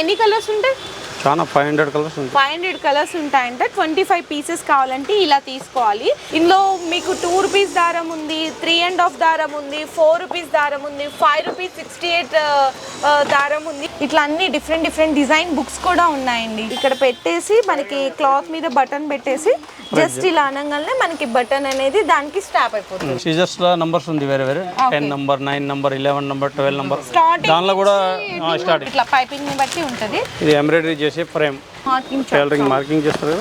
ఎన్ని కలర్స్ ఉంటాయి? చాలా five hundred colours five hundred colours ఉంటాయంట ట్వంటీ ఫైవ్ పీసెస్ కావాలంటే ఇలా తీసుకోవాలి. ఇందులో మీకు టూ రూపీస్ దారం ఉంది త్రీ అండ్ హాఫ్ దారం ఉంది ఫోర్ రూపీస్ దారం ఉంది ఫైవ్ రూపీస్ సిక్స్టీ ఎయిట్ దారం ఉంది. ఇట్లా అన్ని డిఫరెంట్ డిఫరెంట్ డిజైన్ బుక్స్ కూడా ఉన్నాయండి. ఇక్కడ పెట్టేసి మనకి క్లాత్ మీద బటన్ పెట్టేసి జస్ట్ ఇలా అనగానే మనకి బటన్ అనేది దానికి స్టాప్ అయిపోతుంది. సీజర్స్లో నంబర్స్ ఉంది వేరే వేరే. Ten number nine number eleven number twelve number దానిలో కూడా స్టార్ట్ ఇట్లా పైపింగ్ని బట్టి ఉంటది. ఇది ఎంబ్రాయిడరీ చేసి ఫ్రేమ్. టైలరింగ్ మార్కింగ్ చేస్తారు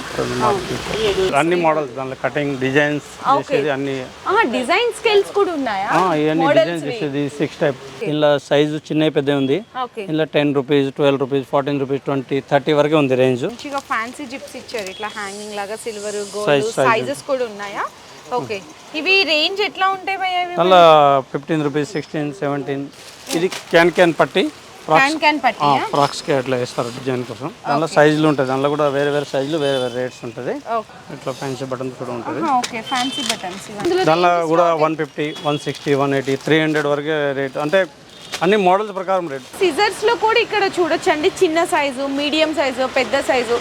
అన్ని మోడల్స్ దానిలో కటింగ్ డిజైన్స్ చేసేది అన్ని. డిజైన్ స్కేల్స్ కూడా ఉన్నాయా? ఇవన్నీ డిజైన్ చేసేది సిక్స్ టైప్ ఇలా సైజు చిన్న పెద్ద ఉంది. ఇలా ten rupees twelve rupees fourteen rupees twenty thirty వరకే ఉంది రేంజ్ ఫ్యాన్సీ జిప్స్ ఇచ్చారు. ఇట్లా హ్యాంగింగ్ లాగా సిల్వర్ గోల్డ్ సైజెస్ కూడా ఉన్నాయా? ఓకే ఇవి రేంజ్ ఎట్లా ఉంటాయి అలా ఫిఫ్టీన్ రూపీస్ సిక్స్టీన్ సెవెంటీన్ ఇది క్యాన్ క్యాన్ పట్టి పట్టి ఫ్రాక్స్కి అట్లా వేస్తారు డిజైన్ కోసం. దానిలో సైజులు ఉంటాయి. దానిలో కూడా వేరే వేరే సైజులు వేరే వేరే రేట్స్ ఉంటుంది. ఇట్లా ఫ్యాన్సీ బటన్స్ కూడా ఉంటుంది. ఓకే ఫ్యాన్సీ బటన్స్ ఇందులో దానిలో కూడా one fifty one sixty one eighty three hundred వరకే రేట్ అంటే అన్ని మోడల్స్ ప్రకారం రేట్ సిజర్స్లో కూడా ఇక్కడ చూడొచ్చండి. చిన్న సైజు మీడియం సైజు పెద్ద size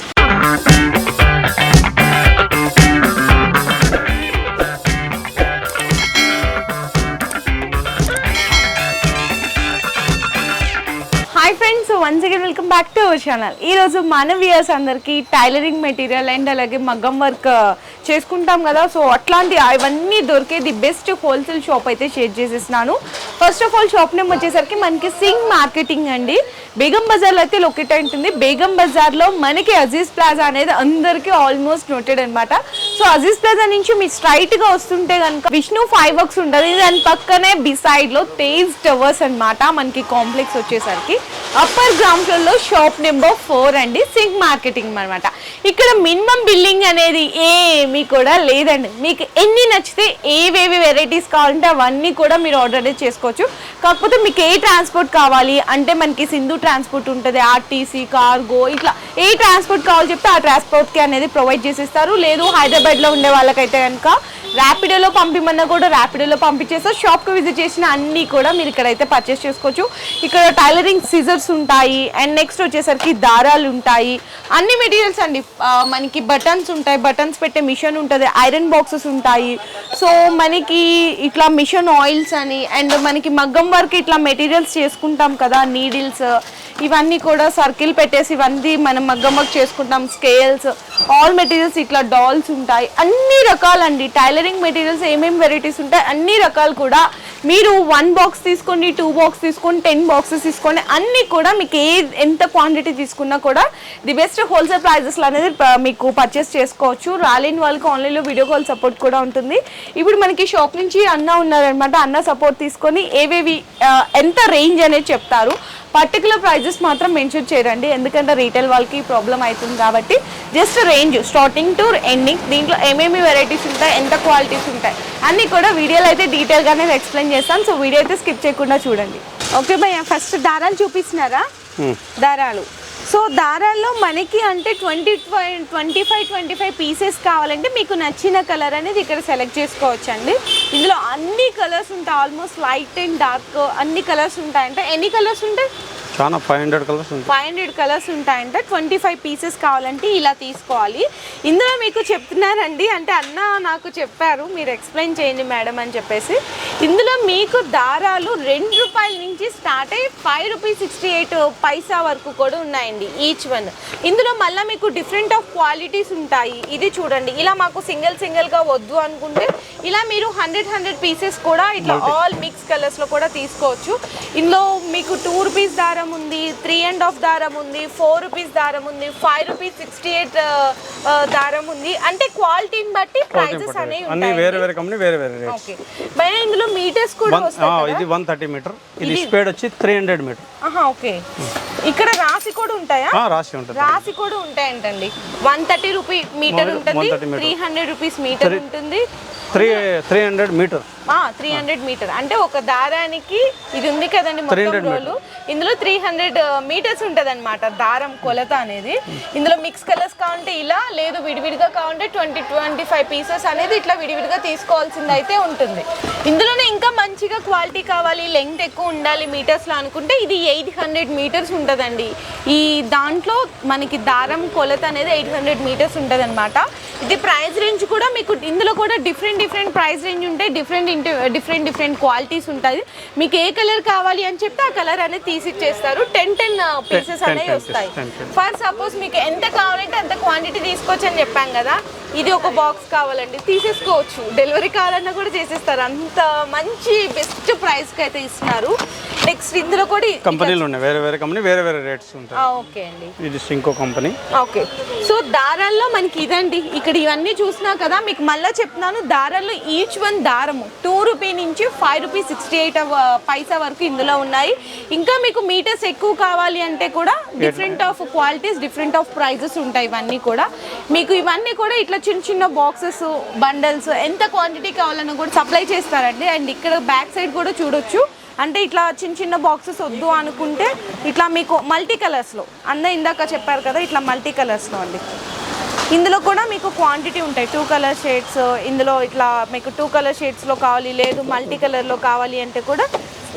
again welcome back to our channel ఈరోజు మన వ్యూయర్స్ అందరికీ టైలరింగ్ మెటీరియల్ అండ్ అలాగే మగ్గం వర్క్ uh, చేసుకుంటాం కదా. సో అట్లాంటి అవన్నీ దొరికే ది బెస్ట్ హోల్సేల్ షాప్ అయితే share చేసేసినాను. First of all shop name వచ్చేసరికి మనకి సింగ్ మార్కెటింగ్ అండి. బేగం బజార్లో అయితే లొకేట్ అయి ఉంటుంది. బేగం బజార్లో మనకి అజీజ్ ప్లాజా అనేది అందరికీ ఆల్మోస్ట్ నోటెడ్ అనమాట సో అజీజ్ ప్లాజా నుంచి మీరు స్ట్రైట్గా వస్తుంటే కనుక విష్ణు ఫైవ్ వర్క్స్ ఉంటుంది. దాని పక్కనే బిసైడ్లో తేజ్ టవర్స్ అన్నమాట. మనకి కాంప్లెక్స్ వచ్చేసరికి. Upper ground shop number four అండి సింక్ మార్కెటింగ్ అనమాట ఇక్కడ మినిమం బిల్లింగ్ అనేది ఏమీ కూడా లేదండి. మీకు ఎన్ని నచ్చితే ఏవేవి వెరైటీస్ కావాలంటే అవన్నీ కూడా మీరు ఆర్డర్ చేసుకోవచ్చు. కాకపోతే మీకు ఏ ట్రాన్స్పోర్ట్ కావాలి? అంటే మనకి సింధు ట్రాన్స్పోర్ట్ ఉంటుంది ఆర్టీసీ కార్గో ఇట్లా ఏ ట్రాన్స్పోర్ట్ కావాలో చెప్తే ఆ ట్రాన్స్పోర్ట్కి అనేది ప్రొవైడ్ చేసేస్తారు. లేదు హైదరాబాద్లో ఉండే వాళ్ళకైతే కనుక ర్యాపిడోలో పంపిమన్నా కూడా ర్యాపిడోలో పంపించేస్తారు షాప్కి విజిట్ చేసిన అన్నీ కూడా మీరు ఇక్కడైతే పర్చేస్ చేసుకోవచ్చు. ఇక్కడ టైలరింగ్ సిజర్స్ ఉంటాయి. అండ్ నెక్స్ట్ వచ్చేసరికి దారాలు ఉంటాయి. అన్ని మెటీరియల్స్ అండి. మనకి బటన్స్ ఉంటాయి. బటన్స్ పెట్టే మిషన్ ఉంటుంది. ఐరన్ బాక్సెస్ ఉంటాయి. సో మనకి ఇట్లా మిషన్ ఆయిల్స్ అని అండ్ మనకి మగ్గం వర్క్ ఇట్లా మెటీరియల్స్ చేసుకుంటాం కదా నీడిల్స్ ఇవన్నీ కూడా సర్కిల్ పెట్టేసి ఇవన్నీ మనం మగ్గం వర్క్ చేసుకుంటాం. స్కేల్స్ ఆల్ మెటీరియల్స్ ఇట్లా డాల్స్ ఉంటాయి. అన్ని రకాలండి. టైలరింగ్ మెటీరియల్స్ ఏమేమి వెరైటీస్ ఉంటాయి అన్ని రకాలు కూడా మీరు వన్ బాక్స్ తీసుకోండి టూ బాక్స్ తీసుకోండి టెన్ బాక్సెస్ తీసుకోండి అన్నీ కూడా మీకు ఏ ఎంత క్వాంటిటీ తీసుకున్నా కూడా ది బెస్ట్ హోల్సేల్ ప్రైజెస్లో అనేది ప- మీకు పర్చేస్ చేసుకోవచ్చు. రాలేని వాళ్ళకి ఆన్లైన్లో వీడియో కాల్ సపోర్ట్ కూడా ఉంటుంది. ఇప్పుడు మనకి షాప్ నుంచి అన్న ఉన్నారనమాట అన్న సపోర్ట్ తీసుకొని ఏవేవి ఎంత రేంజ్ అనేది చెప్తారు. పర్టికులర్ ప్రైజెస్ మాత్రం మెన్షన్ చేయరండి. ఎందుకంటే రీటైల్ వాళ్ళకి ప్రాబ్లం అవుతుంది కాబట్టి just range starting to ending దీంట్లో ఏమేమి వెరైటీస్ ఉంటాయి ఎంత క్వాలిటీస్ ఉంటాయి అన్నీ కూడా వీడియోలో అయితే డీటెయిల్గానే ఎక్స్ప్లెయిన్ చేస్తాను. సో వీడియో అయితే స్కిప్ చేయకుండా చూడండి. ఓకే భయ్య ఫస్ట్ దారాలు చూపిస్తున్నారా? దారాలు. సో దారాల్లో మనకి అంటే twenty twenty five twenty five pieces కావాలంటే మీకు నచ్చిన కలర్ అనేది ఇక్కడ సెలెక్ట్ చేసుకోవచ్చు అండి ఇందులో అన్ని కలర్స్ ఉంటాయి. ఆల్మోస్ట్ లైట్ అండ్ డార్క్ అన్ని కలర్స్ ఉంటాయంటే. ఎన్ని కలర్స్ ఉంటాయి? చాలా five hundred colours five hundred colours ఉంటాయంట. ట్వంటీ ఫైవ్ పీసెస్ కావాలంటే ఇలా తీసుకోవాలి. ఇందులో మీకు చెప్తున్నారండి అంటే అన్న నాకు చెప్పారు మీరు ఎక్స్ప్లెయిన్ చేయండి మేడం అని చెప్పేసి. ఇందులో మీకు దారాలు రెండు రూపాయల నుంచి స్టార్ట్ అయ్యి five rupees sixty eight paisa వరకు కూడా ఉన్నాయండి ఈచ్ వన్ ఇందులో మళ్ళీ మీకు డిఫరెంట్ ఆఫ్ క్వాలిటీస్ ఉంటాయి. ఇది చూడండి. ఇలా మాకు సింగిల్ సింగిల్గా వద్దు అనుకుంటే ఇలా మీరు హండ్రెడ్ హండ్రెడ్ పీసెస్ కూడా ఇట్లా ఆల్ మిక్స్ కలర్స్లో కూడా తీసుకోవచ్చు. ఇందులో మీకు టూ రూపీస్ దారం ఉంది త్రీ అండ్ హాఫ్ దారం ఉంది ఫోర్ రూపీస్ దారం ఉంది ఫైవ్ రూపీస్ సిక్స్టీ ఎయిట్ దారం ఉంది. అంటే క్వాలిటీని బట్టి ప్రైజెస్ అనేవి ఉంటాయి వేరే వేరే కంపెనీ వేరే వేరే రేట్ ఓకే ఇందులో మీటర్స్ కూడా వస్తాయి? ఇది వన్ థర్టీ మీటర్. ఇది స్పీడ్ వచ్చి త్రీ హండ్రెడ్ మీటర్ ఓకే. ఇక్కడ రాసి కూడా ఉంటాయా? రాసి ఉంటుంది. రాసి కూడా ఉంటాయంటండి. వన్ థర్టీ రూపీ మీటర్ ఉంటుంది 130 meter. Three hundred rupees metre ఉంటుంది. Three three hundred metre three hundred metre అంటే ఒక దారానికి ఇది ఉంది కదండి మొత్తం రోలు ఇందులో త్రీ హండ్రెడ్ మీటర్స్ ఉంటుంది అనమాట దారం కొలత అనేది. ఇందులో మిక్స్ కలర్స్ కావాలంటే ఇలా లేదు విడివిడిగా కావాలంటే ట్వంటీ ట్వంటీ ఫైవ్ పీసెస్ అనేది ఇట్లా విడివిడిగా తీసుకోవాల్సింది అయితే ఉంటుంది. ఇందులోనే ఇంకా మంచిగా క్వాలిటీ కావాలి లెంగ్త్ ఎక్కువ ఉండాలి మీటర్స్లో అనుకుంటే ఇది ఎయిట్ హండ్రెడ్ మీటర్స్ ఉంటుందండి. ఈ దాంట్లో మనకి దారం కొలత అనేది ఎయిట్ హండ్రెడ్ మీటర్స్ ఉంటుంది ఇది ప్రైస్ రేంజ్ కూడా మీకు ఇందులో కూడా డిఫరెంట్ డిఫరెంట్ ప్రైస్ రేంజ్ ఉంటాయి డిఫరెంట్ డిఫరెంట్ డిఫరెంట్ క్వాలిటీస్ ఉంటుంది మీకు ఏ కలర్ కావాలి అని చెప్తే ఆ కలర్ అనేది తీసి ఇచ్చేస్తారు టెన్ టెన్ పీసెస్ 10 అనేవి వస్తాయి. 10 pieces. ఫర్ సపోజ్ మీకు ఎంత కావాలంటే అంత క్వాంటిటీ తీసుకోవచ్చు అని చెప్పాం కదా. ఇది ఒక బాక్స్ కావాలండి. తీసేసుకోవచ్చు. డెలివరీ కావాలన్నా కూడా చేసేస్తారు. అంత మంచి బెస్ట్ ప్రైస్కి అయితే ఇస్తున్నారు. నెక్స్ట్ ఇందులో కూడా కంపెనీలు ఉన్నాయి. వేరే వేరే కంపెనీ వేరే వేరే రేట్స్ ఉంటాయి. ఓకే అండి. ఇది సింకో కంపెనీ ఓకే. సో దారాల్లో మనకి ఇదండి. ఇక్కడ ఇవన్నీ చూసినా కదా మీకు మళ్ళీ చెప్తున్నాను దారాల్లో ఈచ్ వన్ దారము. టూ రూపీ నుంచి five rupee sixty eight paisa వరకు ఇందులో ఉన్నాయి. ఇంకా మీకు మీటర్స్ ఎక్కువ కావాలి అంటే కూడా different of qualities different of prices ఉంటాయి ఇవన్నీ కూడా. మీకు ఇవన్నీ కూడా ఇట్లా చిన్న చిన్న బాక్సెస్ బండల్స్ ఎంత క్వాంటిటీ కావాలన్నా కూడా సప్లై చేస్తారండి. అండ్ ఇక్కడ బ్యాక్ సైడ్ కూడా చూడొచ్చు. అంటే ఇట్లా చిన్న చిన్న బాక్సెస్ వద్దు అనుకుంటే ఇట్లా మీకు మల్టీ కలర్స్లో అన్న ఇందాక చెప్పారు కదా ఇట్లా మల్టీ కలర్స్లో అండి. ఇందులో కూడా మీకు క్వాంటిటీ ఉంటాయి. టూ కలర్ షేడ్స్ ఇందులో ఇట్లా మీకు టూ కలర్ షేడ్స్లో కావాలి లేదు మల్టీ కలర్లో కావాలి అంటే కూడా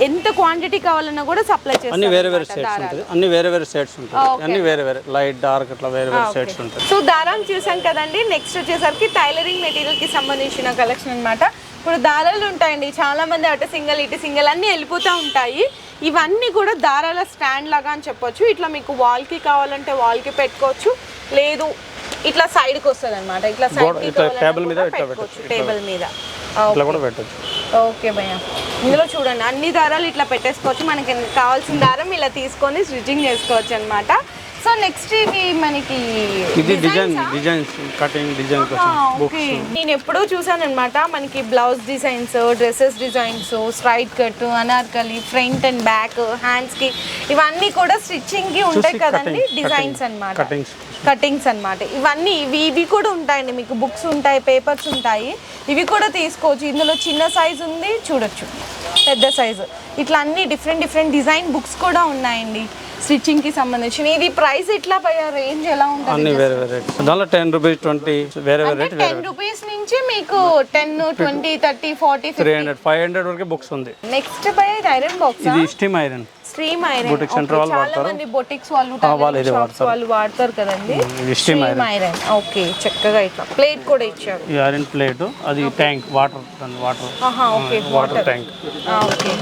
ఎంత క్వాంటిటీ కావాలన్నా కూడా సప్లై అన్ని వేరే వేరే చేస్తారు షేడ్స్ ఉంటుంది. అన్ని వేరే వేరే షేడ్స్ ఉంటాయి అన్ని వేరే వేరే లైట్ డార్క్ అట్లా వేరే వేరే షేడ్స్ ఉంటాయి సో దారం చూసాం కదండి. నెక్స్ట్ వచ్చేసరికి టైలరింగ్ మెటీరియల్కి సంబంధించిన కలెక్షన్ అన్నమాట. ఇప్పుడు దారాలు ఉంటాయండి. చాలా మంది అటు సింగల్ ఇటు సింగల్ అన్ని వెళ్ళిపోతూ ఉంటాయి. ఇవన్నీ కూడా దారాల స్టాండ్ లాగా అని చెప్పొచ్చు. ఇట్లా మీకు wall కి కావాలంటే wall కి పెట్టుకోవచ్చు. లేదు ఇట్లా side కి వస్తుంది అనమాట ఇట్లా సైడ్ ఇట్లా table మీద పెట్టుకోవచ్చు టేబుల్ మీద. ఇట్లా కూడా పెట్టచ్చు. ఓకే భయ్య. ఇందులో చూడండి అన్ని దారాలు ఇట్లా పెట్టేసుకోవచ్చు. మనకి కావాల్సిన దారం ఇలా తీసుకొని స్టిచ్చింగ్ చేసుకోవచ్చు అనమాట సో నెక్స్ట్ ఇవి మనకి ఇది డిజైన్ డిజైన్స్ కటింగ్ డిజైన్ కోసం ఓకే నేను ఎప్పుడూ చూసాను అనమాట మనకి blouse designs dresses designs straight cut anarkali front and back హ్యాండ్స్కి ఇవన్నీ కూడా స్టిచ్చింగ్కి ఉంటాయి కదండి డిజైన్స్ అన్నమాట. కటింగ్స్ అన్నమాట. ఇవన్నీ ఇవి ఇవి కూడా ఉంటాయండి మీకు బుక్స్ ఉంటాయి పేపర్స్ ఉంటాయి. ఇవి కూడా తీసుకోవచ్చు. ఇందులో చిన్న సైజ్ ఉంది చూడొచ్చు. పెద్ద సైజు ఇట్లా అన్ని డిఫరెంట్ డిఫరెంట్ డిజైన్ బుక్స్ కూడా ఉన్నాయండి. స్టిచ్చింగ్కి సంబంధించిన ఇది ప్రైస్ ఎట్లా రేంజ్ ఎలా ఉంటుంది? అన్ని వేరే వేరే. దానిలో టెన్ రూపీస్ ట్వంటీ వేరే వేరే రేట్ టెన్ రూపీస్ నుంచి మీకు ten twenty thirty forty three hundred five hundred వరకు బుక్స్ ఉంది. నెక్స్ట్ పై ఐరన్ బాక్స్? ఇది steam iron. Stream iron. Boutique center వాళ్ళు వాడతారు. మంది బొటిక్స్ వాళ్ళు వాళ్ళు వాడతారు. వాళ్ళు వాడతారు కదండి. ఇది స్టీమ్ ఐరన్. ఓకే చక్కగా ఇట్లా ప్లేట్ కూడా ఇచ్చారు. ఈ ఐరన్ ప్లేట్ అది ట్యాంక్ వాటర్ వాటర్. ఆహా okay water tank. Okay.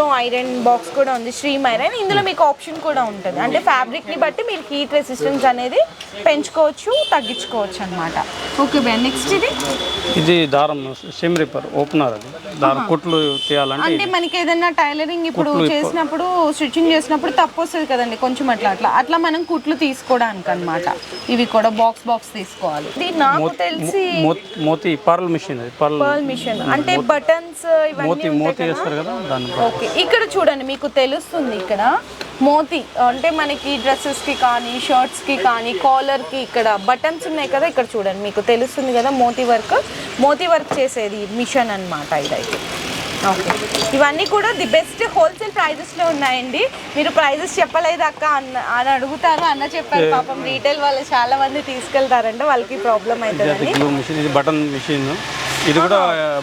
So iron box కూడా ఉంది స్ట్రీమ్ ఐరన్ ఇందులో మీకు ఆప్షన్ కూడా ఉంటుంది. అంటే ఫ్యాబ్రిక్ని బట్టి మీరు హీట్ రెసిస్టెన్స్ అనేది పెంచుకోవచ్చు తగ్గించుకోవచ్చు అనమాట ఓకే బే నెక్స్ట్ ఇది? ఇది దారం సిమ్ రిపర్ ఓపెనర్ అది. దారం కుట్లు తీయాలంటే అంటే మనకి ఏదైనా టైలరింగ్ ఇప్పుడు చేసినప్పుడు స్టిచ్చింగ్ చేసినప్పుడు తప్పు వస్తుంది కదండి కొంచెం అట్లా అట్లా. అట్లా మనం కుట్లు తీసుకోవడానికి అన్నమాట. ఇవి కూడా బాక్స్ బాక్స్ తీసుకోవాలి. ఇది నాకు తెలిసి మోతీ పర్ల్ మిషన్ అది పర్ల్ మిషన్ అంటే బటన్స్ ఇవన్నీ మోతీ మోతీ కదా. వేస్తారు కదా దాన్ని ఓకే ఇక్కడ చూడండి మీకు తెలుస్తుంది ఇక్కడ. మోతీ అంటే మనకి డ్రెస్సెస్కి కానీ షర్ట్స్కి కానీ కాలర్కి ఇక్కడ బటన్స్ ఉన్నాయి కదా ఇక్కడ చూడండి మీకు తెలుస్తుంది కదా మోతీ వర్క్. మోతీ వర్క్ చేసేది మిషన్ అన్నమాట ఇదైతే. ఓకే. ఇవన్నీ కూడా ది బెస్ట్ హోల్సేల్ ప్రైజెస్లో ఉన్నాయండి. మీరు ప్రైజెస్ చెప్పలేదు అక్క అన్న అని అడుగుతారు అన్న చెప్పారు పాపం రీటైల్ వాళ్ళు చాలా మంది తీసుకెళ్తారంటే వాళ్ళకి ప్రాబ్లం ఇది బటన్ మిషన్ ఇది కూడా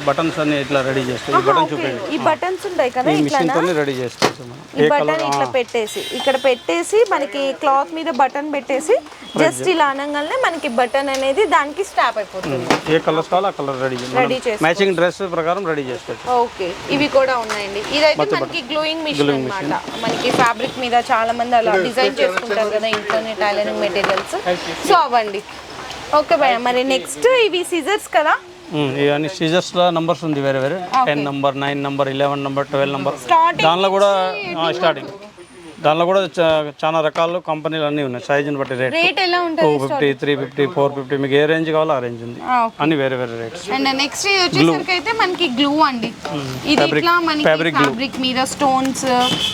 బటన్స్ అన్ని ఇట్లా రెడీ చేస్తాయి ఈ బటన్ ఓకే. చూపించండి ఈ బటన్స్ ఉంటాయి కదా ఈ ఇట్లా మిషన్ తోనే రెడీ చేసుకోవచ్చు మనం. ఈ బటన్ ఇట్లా పెట్టేసి ఇక్కడ పెట్టేసి మనకి క్లాత్ మీద బటన్ పెట్టేసి జస్ట్ ఇలా అనగానే మనకి బటన్ అనేది దానికి స్టాప్ అయిపోతుంది. ఏ కలర్స్ కావాలో ఆ కలర్ రెడీ Ready చేసుకోవచ్చు. మ్యాచింగ్ డ్రెస్ ప్రకారం రెడీ చేసుకోవచ్చు. ఓకే. ఇవి కూడా ఉన్నాయండి. ఇదైతే మనకి గ్లోయింగ్ మిషన్ అన్నమాట. మనకి ఫ్యాబ్రిక్ మీద చాలా మంది అలా డిజైన్ చేసుకుంటారు కదా ఇంట్లోనే టైలరింగ్ మెటీరియల్స్ సో అవ్వండి. ఓకే భయ్య మరి నెక్స్ట్ ఇవి సిజర్స్ కదా? ఇవన్నీ సీజర్స్లో నంబర్స్ ఉంది వేరే వేరే. Ten number nine number eleven number twelve number దానిలో కూడా స్టార్టింగ్ దానిలో కూడా చాలా రకాలు కంపెనీలు అన్నీ ఉన్నాయి. సైజుని బట్టి రేట్. రేట్ ఎలా టూ ఉంటుంది fifty three fifty four fifty మీకు ఏ రేంజ్ కావాలో ఆ రేంజ్ ఉంది. అన్ని వేరే వేరే రేట్స్. అండ్ నెక్స్ట్ వచ్చేసరికి అయితే మనకి గ్లూ అండి. ఇది Fabric- ఇట్లా మనకి fabric glue. ఫ్యాబ్రిక్ మీద స్టోన్స్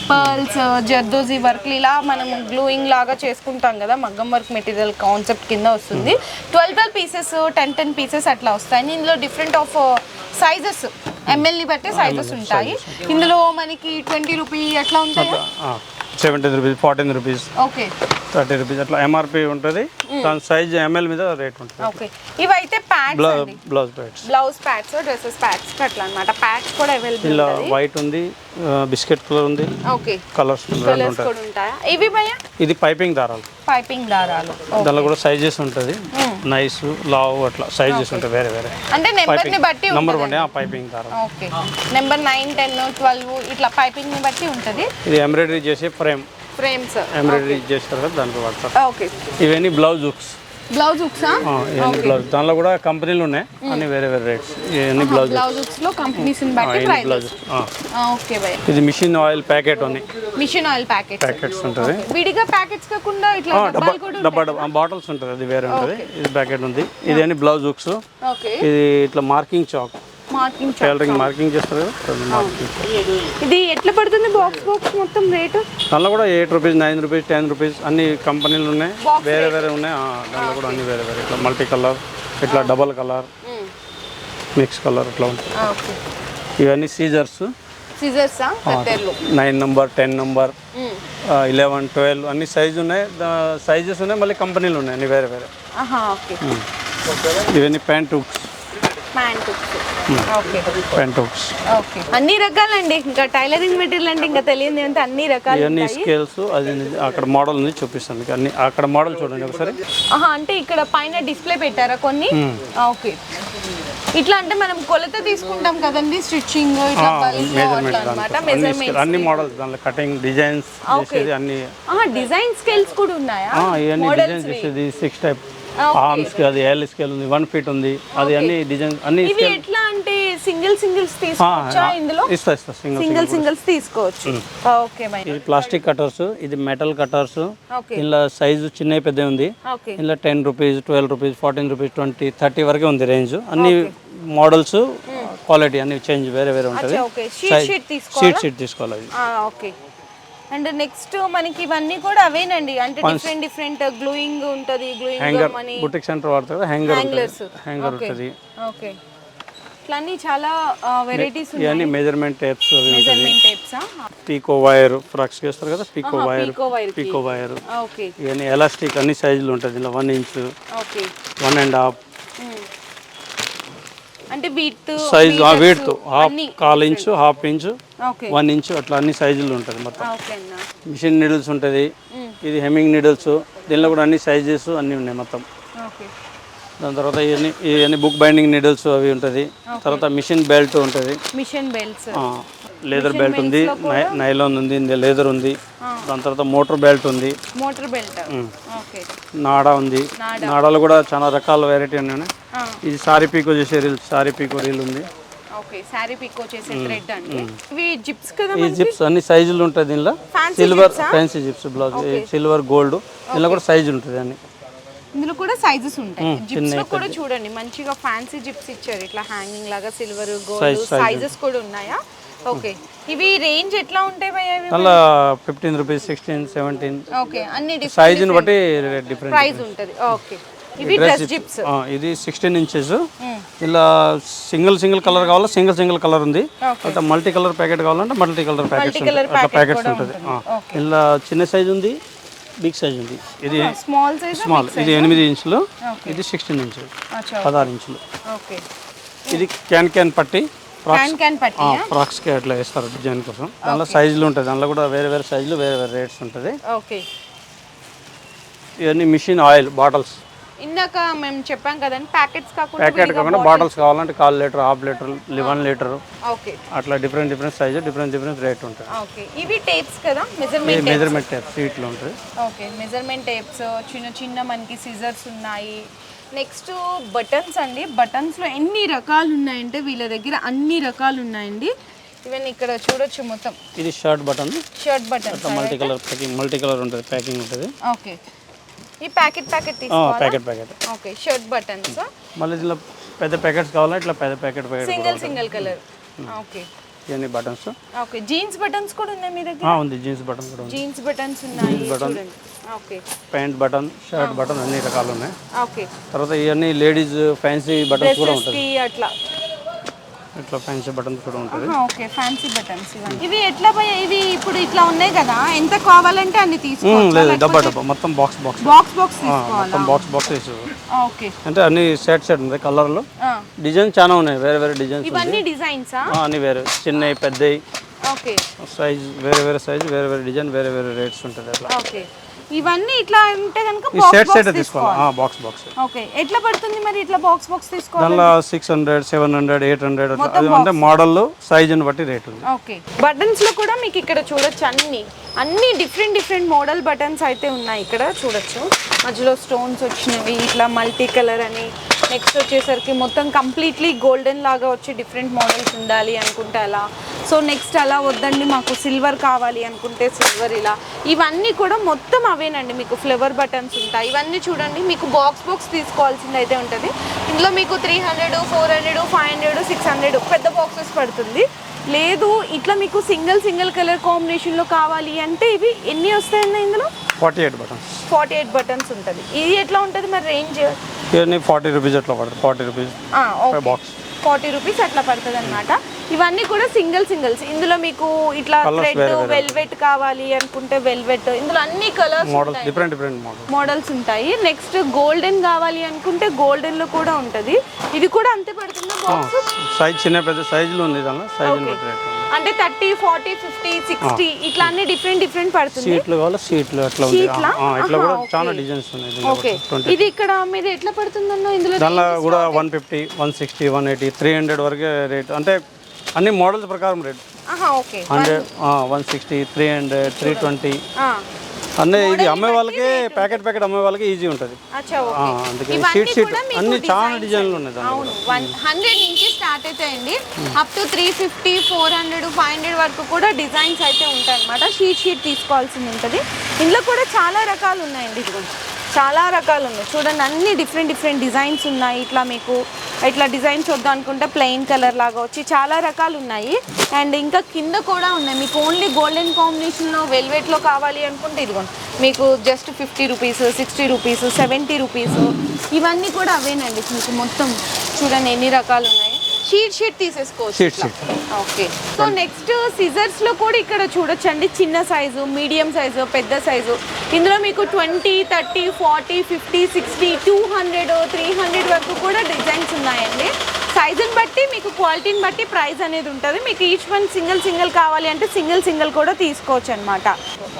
పర్ల్స్ జర్దోజీ వర్క్ ఇలా మనం గ్లూయింగ్ లాగా చేసుకుంటాం కదా మగ్గం వర్క్ మెటీరియల్ కాన్సెప్ట్ కింద వస్తుంది. Twelve twelve pieces ten ten pieces అట్లా వస్తాయి. ఇందులో డిఫరెంట్ ఆఫ్ సైజెస్ ఎంఎల్ని బట్టి సైజెస్ ఉంటాయి. ఇందులో మనకి ట్వంటీ రూపీ అట్లా ఉంటాయి? Seventeen rupees fourteen rupees okay thirty rupees అట్లా ఎంఆర్పి ఉంటుంది. దాని సైజ్ ఎంఎల్ మీద రేట్ ఉంటుంది. ఓకే ఇవైతే pads blouse pads blouse pads dresses pads అట్లా అన్నమాట ప్యాడ్స్ కూడా అవైలబుల్ ఇలా వైట్ ఉంది బిస్కెట్ కలర్ ఉంది. ఓకే కలర్స్ కూడా ఉంటాయా. ఇవి భయ ఇది పైపింగ్ దారాలు. పైపింగ్ దారాలు. దానిలో కూడా సైజెస్ ఉంటుంది. నైస్ లావ్ అట్లా సైజెస్ ఉంటాయి వేరే వేరే. అంటే నెంబర్ని బట్టి నంబర్ వన్ పైపింగ్ దారం. Okay number nine ten twelve ఇట్లా పైపింగ్ని బట్టి ఉంటుంది. ఇది ఎంబ్రాయిడరీ చేసే ఫ్రేమ్ ఫ్రేమ్స్ ఎంబ్రాయిడరీ చేస్తారు కదా దానికి వాడతారు. ఓకే ఇవన్నీ బ్లౌజ్ హుక్స్ బ్లౌజ్ హుక్సా బ్లౌజ్ దానిలో కూడా కంపెనీలు ఉన్నాయి. అన్ని వేరే వేరే రేట్స్. ఇవన్నీ బ్లౌజ్ బ్లౌజ్ హుక్స్లో కంపెనీస్ బట్టి ప్రైస్ ఓకే భయ ఇది మిషన్ ఆయిల్ ప్యాకెట్ ఉంది. మిషన్ ఆయిల్ ప్యాకెట్స్ ప్యాకెట్స్ ఉంటుంది. విడిగా ప్యాకెట్స్ కాకుండా ఇట్లా డబ్బా డబ్బాలు కూడా డబ్బా బాటిల్స్ ఉంటుంది. అది వేరే ఉంటుంది. ఇది ప్యాకెట్ ఉంది. ఇది అన్ని బ్లౌజ్ హుక్స్ ఓకే ఇది ఇట్లా marking chalk marking tailoring marking చేస్తారు. ఇది ఎట్లా పడుతుంది బాక్స్ బాక్స్ మొత్తం రేటు? దానిలో కూడా eight rupees nine rupees ten rupees అన్ని కంపెనీలు ఉన్నాయి. వేరే వేరే ఉన్నాయి. దానిలో కూడా అన్ని వేరే వేరే. ఇట్లా మల్టీ కలర్ ఇట్లా డబల్ కలర్ మిక్స్ కలర్ ఇట్లా ఉంటాయి. ఓకే. ఇవన్నీ scissors nine number ten number eleven twelve అన్ని సైజు ఉన్నాయి. సైజెస్ ఉన్నాయి మళ్ళీ కంపెనీలు ఉన్నాయి అన్ని వేరే వేరే. ఇవన్నీ ప్యాంట్ హుక్స్ ప్యాంట్ హుక్స్ అన్ని రకాలండి. ఇంకా టైలరింగ్ మెటీరియల్ అంటే ఇంకా తెలియదు. ఏంటంటే అన్ని రకాలు ఇవన్నీ స్కేల్స్ అది. అక్కడ మోడల్ ఉంది చూపిస్తాను మీకు. అన్ని అక్కడ మోడల్ చూడండి ఒకసారి. ఆహా అంటే ఇక్కడ పైన డిస్ప్లే పెట్టారా కొన్ని? ఓకే. ఇట్లా అంటే మనం కొలత తీసుకుంటాం కదండి స్టిచ్చింగ్ అన్ని మెజర్మెంట్ scale- అన్ని మోడల్స్ దాంట్లో. కటింగ్ డిజైన్స్ అన్ని ఆహా డిజైన్ స్కేల్స్ కూడా ఉన్నాయా? ఆ, ఇవన్నీ డిజైన్ చేసేది సిక్స్ టైప్ ఆర్మ్స్కి అది ఎల్ స్కేల్ ఉంది వన్ ఫీట్ ఉంది. అది అన్ని డిజైన్ అన్ని ఎట్లా అంటే సింగిల్ సింగిల్స్ తీసుకోవచ్చా ఇందులో? ఇస్తా ఇస్తా సింగిల్ సింగిల్ సింగిల్స్ తీసుకోవచ్చు. ఓకే బై ఇది ప్లాస్టిక్ కటర్స్ ఇది మెటల్ కటర్స్ ఇలా సైజు చిన్న పెద్ద ఉంది. ఇలా ten rupees twelve rupees fourteen rupees twenty thirty వరకే ఉంది రేంజ్ అన్ని మోడల్స్ క్వాలిటీ అన్ని చేంజ్ వేరే వేరే ఉంటుంది. షీట్ షీట్ తీసుకో షీట్ షీట్ తీసుకోవాలి? అండ్ నెక్స్ట్ మనకి ఇవన్నీ కూడా అవేనండి. అంటే డిఫరెంట్ డిఫరెంట్ గ్లూయింగ్ ఉంటది gluing hanger money. Boutique centre వాడతారు హ్యాంగర్ హ్యాంగర్ ఉంటుంది. ఓకే ఇట్లా అన్ని చాలా వెరైటీస్ ఇవన్నీ measurement tapes measurement types pico wire frocks చేస్తారు కదా pico wire pico wire pico wire okay ఇవన్నీ ఎలాస్టిక్ అన్ని సైజులు ఉంటుంది ఇలా one inch okay one and half అంటే వీట్ సైజ్ వీడ్తో half call inch half inch one inch అట్లా అన్ని సైజులు ఉంటుంది మొత్తం. మిషన్ నీడిల్స్ ఉంటుంది. ఇది హెమ్మింగ్ నీడిల్స్. దీనిలో కూడా అన్ని సైజెస్ అన్నీ ఉన్నాయి మొత్తం. దాని తర్వాత ఇవన్నీ ఇవన్నీ బుక్ బైండింగ్ నీడిల్స్ అవి ఉంటుంది. తర్వాత మిషన్ బెల్ట్ ఉంటుంది. Machine belts. లేదర్ బెల్ట్ ఉంది నైలాన్ ఉంది లేదర్ ఉంది. దాని తర్వాత మోటార్ బెల్ట్ ఉంది. Motor belt. నాడా ఉంది. నాడాలు కూడా చాలా రకాల వెరైటీ ఉన్నాయి. ఇది సారీ పీకో చేసే రీల్ సారీ పీకో రీల్ ఉంది. ఓకే శారీ పిక్కో చేసే థ్రెడ్ అండి. ఇవి జిప్స్ కదా ఈ జిప్స్ అన్ని సైజులు ఉంటాయి దీనిలో. Silver fancy zips? Blouse silver gold దీనిలో కూడా సైజు ఉంటుంది అన్ని. ఇందులో కూడా సైజెస్ ఉంటాయి. జిప్స్లో కూడా చూడండి మంచిగా ఫ్యాన్సీ జిప్స్ ఇచ్చారు. ఇట్లా హ్యాంగింగ్ లాగా సిల్వర్ గోల్డ్ సైజెస్ కూడా ఉన్నాయా? ఓకే. ఇవి రేంజ్ ఎట్లా ఉంటాయి భయ్యా ఇవి? అలా fifteen rupees sixteen seventeen okay అన్ని సైజుని బట్టి డిఫరెంట్ ప్రైస్ ఉంటది. ఓకే. ఇది సిక్స్టీన్ ఇంచెస్ ఇలా సింగిల్ సింగిల్ కలర్ కావాలా? సింగిల్ సింగిల్ కలర్ ఉంది. అంటే మల్టీ కలర్ ప్యాకెట్ కావాలంటే మల్టీ కలర్ ప్యాకెట్స్ ప్యాకెట్స్ ఉంటుంది. ఇలా చిన్న సైజ్ ఉంది బిగ్ సైజ్ ఉంది. ఇది స్మాల్ సైజ్ స్మాల్ ఇది ఎనిమిది ఇంచులు ఇది సిక్స్టీన్ ఇంచులు పదహారు ఇంచులు. ఇది క్యాన్ క్యాన్ పట్టి పట్టి ఫ్రాక్స్కి అట్లా వేస్తారు డిజైన్ కోసం. దానిలో సైజులు ఉంటుంది. దానిలో కూడా వేరే వేరే సైజులు వేరే వేరే రేట్స్ ఉంటుంది. ఇవన్నీ మిషన్ ఆయిల్ బాటిల్స్ ఇందాక మేము చెప్పాం కదండి ప్యాకెట్స్ కాకుండా ప్యాకెట్ కాకుండా బాటిల్స్ కావాలంటే call litre half litre one litre. Okay అట్లా different different size different different rate ఉంటుంది. ఓకే ఇవి టేప్స్ కదా? మెజర్మెంట్ మెజర్మెంట్ టైప్ సీట్లు ఉంటుంది. ఓకే మెజర్మెంట్ టేప్స్ చిన్న చిన్న మనకి సిజర్స్ ఉన్నాయి. నెక్స్ట్ బటన్స్ అండి. బటన్స్లో ఎన్ని రకాలు ఉన్నాయంటే వీళ్ళ దగ్గర అన్ని రకాలు ఉన్నాయండి. ఈవెన్ ఇక్కడ చూడొచ్చు మొత్తం. ఇది shirt button shirt buttons multi colour packing multi colour ఉంటుంది ప్యాకింగ్ ఉంటుంది. ఓకే ఈ ప్యాకెట్ ప్యాకెట్ తీసుకోవాలా? Packet packet. Okay shirt buttons మళ్ళీ దీనిలో పెద్ద ప్యాకెట్స్ కావాలంటే ఇట్లా పెద్ద packet packet single single colour. Okay. ఇవన్నీ బటన్స్? ఓకే జీన్స్ బటన్స్ కూడా ఉన్నాయి మీ దగ్గర? ఉంది. జీన్స్ బటన్ కూడా ఉంది జీన్స్ బటన్స్ ఉన్నాయి చూడండి. Okay. Pant button shirt button అన్ని రకాలు ఉన్నాయి. ఓకే. తర్వాత ఇవన్నీ లేడీస్ ఫ్యాన్సీ బటన్స్ కూడా డ్రెస్సెస్కి అట్లా. ఇట్లా ఫ్యాన్సీ బటన్ కూడా ఉంటుంది. ఓకే ఫ్యాన్సీ బటన్స్ ఇవి ఎట్లా ఇవి ఇప్పుడు ఇట్లా ఉన్నాయి కదా ఎంత కావాలంటే అన్ని తీసుకోవాలి లేదు డబ్బా డబ్బా మొత్తం బాక్స్ బాక్స్ బాక్స్ బాక్స్ తీసుకోవాలా? మొత్తం బాక్స్ బాక్స్ ఓకే. అంటే అన్ని సెట్ సెట్ ఉంది కలర్లు డిజైన్స్ చాలా ఉన్నాయి వేరే వేరే డిజైన్స్ ఇవన్నీ డిజైన్సా అన్ని వేరే చిన్నవి పెద్దవి. ఓకే. సైజ్ వేరే వేరే సైజ్ వేరే వేరే డిజైన్ వేరే వేరే రేట్స్ ఉంటుంది అట్లా. ఓకే. ఇవన్నీ ఇట్లా ఉంటే కనుక సెట్ సెట్ తీసుకోవాలి. Box box okay. ఎట్లా పడుతుంది మరి ఇట్లా బాక్స్ బాక్స్ తీసుకోవాలి? దానిలో six hundred seven hundred eight hundred అంటే మోడల్ సైజుని బట్టి రేట్ ఉంది. ఓకే. బటన్స్లో కూడా మీకు ఇక్కడ చూడొచ్చు అన్ని. అన్ని డిఫరెంట్ డిఫరెంట్ మోడల్ బటన్స్ అయితే ఉన్నాయి ఇక్కడ. చూడొచ్చు. మధ్యలో స్టోన్స్ వచ్చినవి ఇట్లా మల్టీ కలర్ అని నెక్స్ట్ వచ్చేసరికి మొత్తం కంప్లీట్లీ గోల్డెన్ లాగా వచ్చి డిఫరెంట్ మోడల్స్ ఉండాలి అనుకుంటే అలా. సో నెక్స్ట్ అలా వద్దండి మాకు సిల్వర్ కావాలి అనుకుంటే సిల్వర్ ఇలా. ఇవన్నీ కూడా మొత్తం అవేనండి మీకు ఫ్లవర్ బటన్స్ ఉంటాయి. ఇవన్నీ చూడండి మీకు బాక్స్ బాక్స్ తీసుకోవాల్సింది అయితే ఉంటుంది. ఇందులో మీకు three hundred four hundred five hundred six hundred పెద్ద బాక్సెస్ పడుతుంది. లేదు ఇట్లా మీకు సింగిల్ సింగిల్ కలర్ కాంబినేషన్లో కావాలి అంటే ఇవి ఎన్ని వస్తాయండి ఇందులో? Forty eight buttons forty eight buttons ఉంటుంది. ఇది ఎట్లా ఉంటుంది మరి రేంజ్ ఇవన్నీ ఫార్టీ రూపీస్ అట్లా పడుతుంది. Forty rupees box forty rupees అట్లా పడుతుంది అనమాట ఇవన్నీ కూడా సింగిల్ సింగిల్స్. ఇందులో మీకు ఇట్లా థ్రెడ్ వెల్వెట్ కావాలి అనుకుంటే వెల్వెట్ ఇందులో అన్ని colours model different different model models ఉంటాయి. నెక్స్ట్ గోల్డెన్ కావాలి అనుకుంటే గోల్డెన్లో కూడా ఉంటుంది. ఇది కూడా అంతే పడుతుందా బాక్స్ సైజ్ చిన్న పెద్ద సైజులు ఉంది దానిలో. బట్టి ఉంది. అంటే థర్టీ ఫార్టీ ఫిఫ్టీ సిక్స్టీ ఇట్లా అన్ని డిఫరెంట్ డిఫరెంట్ పడుతుంది. కావాలి? అట్లా ఉంది. ఇట్లా కూడా చాలా. డిజైన్స్ ఉన్నాయి ఓకే. ఇది ఇక్కడ మీద ఎట్లా పడుతుందన్న ఇందులో దానిలో కూడా one fifty one sixty one eighty three hundred వరకే రేట్. అంటే అన్ని మోడల్స్ ప్రకారం rate. Hundred one sixty three hundred three twenty. అన్నీ ఇది అమ్మే వాళ్ళకి ప్యాకెట్ ప్యాకెట్ అమ్మే వాళ్ళకి ఈజీ ఉంటుంది. అందుకే షీట్ షీట్ అన్ని చాలా డిజైన్లు ఉన్నాయి హండ్రెడ్ నుంచి స్టార్ట్ అవుతాయండి up to three fifty four hundred five hundred వరకు కూడా డిజైన్స్ అయితే ఉంటాయి అనమాట షీట్ షీట్ తీసుకోవాల్సింది ఉంటుంది. ఇందులో కూడా చాలా రకాలు ఉన్నాయండి. ఇదిగోండి చాలా రకాలు ఉన్నాయి. చూడండి అన్ని డిఫరెంట్ డిఫరెంట్ డిజైన్స్ ఉన్నాయి. ఇట్లా మీకు ఇట్లా డిజైన్స్ వద్దు అనుకుంటే ప్లెయిన్ కలర్ లాగా వచ్చి చాలా రకాలు ఉన్నాయి. అండ్ ఇంకా కింద కూడా ఉన్నాయి. మీకు ఓన్లీ గోల్డెన్ కాంబినేషన్లో వెల్వెట్లో కావాలి అనుకుంటే ఇదిగోండి. మీకు just fifty rupees sixty rupees seventy rupees ఇవన్నీ కూడా అవేనండి మీకు మొత్తం చూడండి ఎన్ని రకాలు ఉన్నాయి. షీట్ షీట్ తీసేసుకోవచ్చు షీట్ ఇట్లా. షీట్. ఓకే. సో నెక్స్ట్ సిజర్స్లో కూడా ఇక్కడ చూడొచ్చండి. చిన్న సైజు మీడియం సైజు పెద్ద సైజు. ఇందులో మీకు twenty thirty forty fifty sixty two hundred three hundred వరకు కూడా డిజైన్స్ ఉన్నాయండి. సైజుని బట్టి మీకు క్వాలిటీని బట్టి ప్రైస్ అనేది ఉంటుంది. మీకు ఈచ్ వన్ సింగిల్ సింగిల్ కావాలి అంటే సింగిల్ సింగిల్ కూడా తీసుకోవచ్చు అనమాట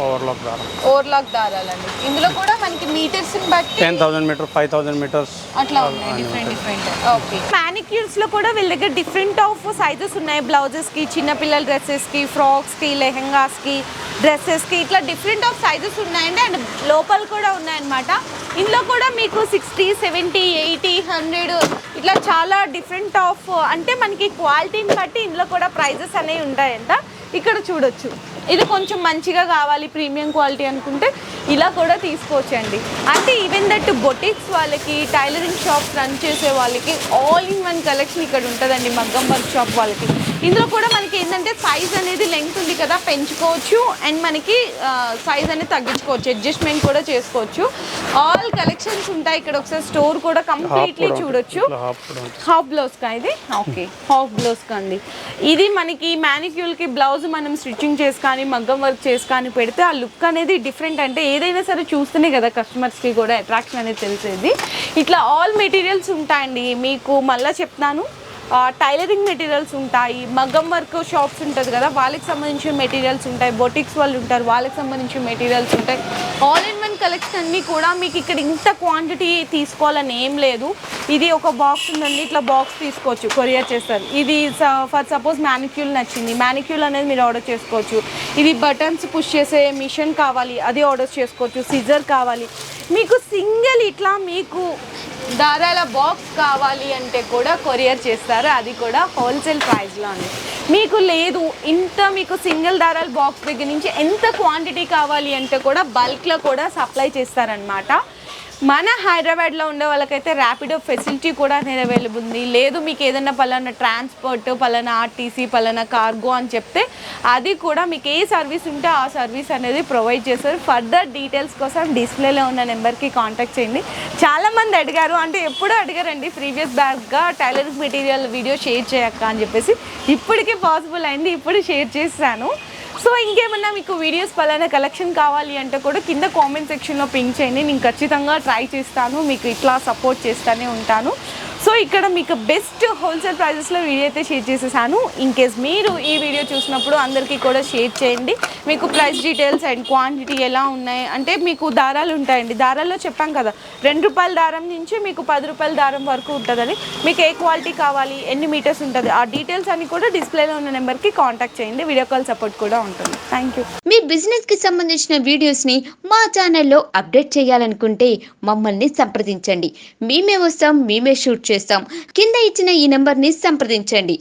ఓవర్లాక్ ఓవర్లాక్ దారాలండి. ఇందులో కూడా మనకి మీటర్స్ బట్టి ten thousand metre five thousand metres అట్లా ఉన్నాయి డిఫరెంట్ డిఫరెంట్ ఓకే మ్యానిక్యూర్స్లో కూడా వీళ్ళ దగ్గర డిఫరెంట్ ఆఫ్ సైజెస్ ఉన్నాయి. బ్లౌజెస్కి చిన్నపిల్లల డ్రెస్సెస్కి ఫ్రాక్స్కి లెహెంగాస్కి డ్రెస్సెస్కి ఇట్లా డిఫరెంట్ ఆఫ్ సైజెస్ ఉన్నాయండి. అండ్ లోపల కూడా ఉన్నాయన్నమాట. ఇందులో కూడా మీకు సిక్స్టీ సెవెంటీ ఎయిటీ హండ్రెడ్ ఇట్లా చాలా డిఫరెంట్ ఆఫ్ అంటే మనకి క్వాలిటీని బట్టి ఇందులో కూడా ప్రైజెస్ అనేవి ఉంటాయంట. ఇక్కడ చూడొచ్చు. ఇది కొంచెం మంచిగా కావాలి ప్రీమియం క్వాలిటీ అనుకుంటే ఇలా కూడా తీసుకోవచ్చండి. అంటే ఈవెన్ దట్ బొటిక్స్ వాళ్ళకి టైలరింగ్ షాప్స్ రన్ చేసే వాళ్ళకి ఆల్ ఇన్ వన్ కలెక్షన్ ఇక్కడ ఉంటుందండి మగ్గం వర్క్ షాప్ వాళ్ళకి. ఇందులో కూడా మనకి ఏంటంటే సైజ్ అనేది లెంగ్త్ ఉంది కదా పెంచుకోవచ్చు. అండ్ మనకి సైజ్ అనేది తగ్గించుకోవచ్చు. అడ్జస్ట్మెంట్ కూడా చేసుకోవచ్చు. ఆల్ కలెక్షన్స్ ఉంటాయి ఇక్కడ ఒకసారి. స్టోర్ కూడా కంప్లీట్లీ చూడొచ్చు. హాఫ్ బ్లౌజ్ కా ఇది? ఓకే హాఫ్ బ్లౌజ్ కండి ఇది మనకి కి బ్లౌజ్ మనం స్టిచ్చింగ్ చేసి కానీ మగ్గం వర్క్ చేసి కానీ పెడితే ఆ లుక్ అనేది డిఫరెంట్ అంటే ఏదైనా సరే చూస్తేనే కదా customers కి కూడా అట్రాక్షన్ అనేది తెలిసేది. ఇట్లా ఆల్ మెటీరియల్స్ ఉంటాయండి. మీకు మళ్ళీ చెప్తాను. టైలరింగ్ మెటీరియల్స్ ఉంటాయి మగ్గం వర్క్ షాప్స్ ఉంటుంది కదా వాళ్ళకి సంబంధించిన మెటీరియల్స్ ఉంటాయి బొటిక్స్ వాళ్ళు ఉంటారు వాళ్ళకి సంబంధించిన మెటీరియల్స్ ఉంటాయి. ఆల్ ఇన్ వన్ కలెక్షన్ అన్నీ కూడా మీకు ఇక్కడ ఇంత క్వాంటిటీ తీసుకోవాలని ఏం లేదు. ఇది ఒక బాక్స్ ఉందండి ఇట్లా బాక్స్ తీసుకోవచ్చు కొరియర్ చేస్తారు. ఇది ఫర్ సపోజ్ మ్యానిక్యూల్ నచ్చింది మ్యానిక్యూల్ అనేది మీరు ఆర్డర్ చేసుకోవచ్చు. ఇది బటన్స్ పుష్ చేసే మిషన్ కావాలి అది ఆర్డర్ చేసుకోవచ్చు సిజర్ కావాలి. మీకు సింగిల్ ఇట్లా మీకు దారాల బాక్స్ కావాలి అంటే కూడా కొరియర్ చేస్తారు. అది కూడా హోల్సేల్ ప్రైస్లో ఉంది మీకు లేదు ఇంత మీకు సింగిల్ దారాల బాక్స్ దగ్గర నుంచి ఎంత క్వాంటిటీ కావాలి అంటే కూడా బల్క్లో కూడా సప్లై చేస్తారనమాట మన హైదరాబాద్లో ఉండే వాళ్ళకైతే ర్యాపిడో ఫెసిలిటీ కూడా అనేది అవైలబుల్ ఉంది. లేదు మీకు ఏదైనా పలానా ట్రాన్స్పోర్ట్ పలానా ఆర్టీసీ పలానా కార్గో అని చెప్తే అది కూడా మీకు ఏ సర్వీస్ ఉంటే ఆ సర్వీస్ అనేది ప్రొవైడ్ చేస్తారు. ఫర్దర్ డీటెయిల్స్ కోసం డిస్ప్లేలో ఉన్న నెంబర్కి కాంటాక్ట్ చేయండి. చాలామంది అడిగారు అంటే ఎప్పుడూ అడిగారండి ప్రీవియస్ బ్యాగ్గా టైలరింగ్ మెటీరియల్ వీడియో షేర్ చేయక్క అని చెప్పేసి. ఇప్పటికే పాసిబుల్ అయింది ఇప్పుడు షేర్ చేశాను. సో ఇంకేమన్నా మీకు వీడియోస్ పలానా కలెక్షన్ కావాలి అంటే కూడా కింద కామెంట్ సెక్షన్లో పింక్ చేయండి. నేను ఖచ్చితంగా ట్రై చేస్తాను. మీకు ఇట్లా సపోర్ట్ చేస్తూనే ఉంటాను. సో ఇక్కడ మీకు బెస్ట్ హోల్సేల్ ప్రైజెస్లో వీడియో అయితే షేర్ చేసేసాను. ఇన్ కేస్ మీరు ఈ వీడియో చూసినప్పుడు అందరికీ కూడా షేర్ చేయండి. మీకు ప్రైస్ డీటెయిల్స్ అండ్ క్వాంటిటీ ఎలా ఉన్నాయి? అంటే మీకు దారాలు ఉంటాయండి. దారాల్లో చెప్పాం కదా రెండు రూపాయల దారం నుంచి మీకు పది రూపాయల దారం వరకు ఉంటుందని. మీకు ఏ క్వాలిటీ కావాలి ఎన్ని మీటర్స్ ఉంటుంది ఆ డీటెయిల్స్ అన్ని కూడా డిస్ప్లేలో ఉన్న నెంబర్కి కాంటాక్ట్ చేయండి. వీడియో కాల్ సపోర్ట్ కూడా ఉంటుంది. థ్యాంక్ యూ మీ బిజినెస్కి సంబంధించిన వీడియోస్ని మా ఛానల్లో అప్డేట్ చేయాలనుకుంటే మమ్మల్ని సంప్రదించండి. మేమే వస్తాం మేమే షూట్ చేస్తాం. కింద ఇచ్చిన ఈ నెంబర్ని సంప్రదించండి.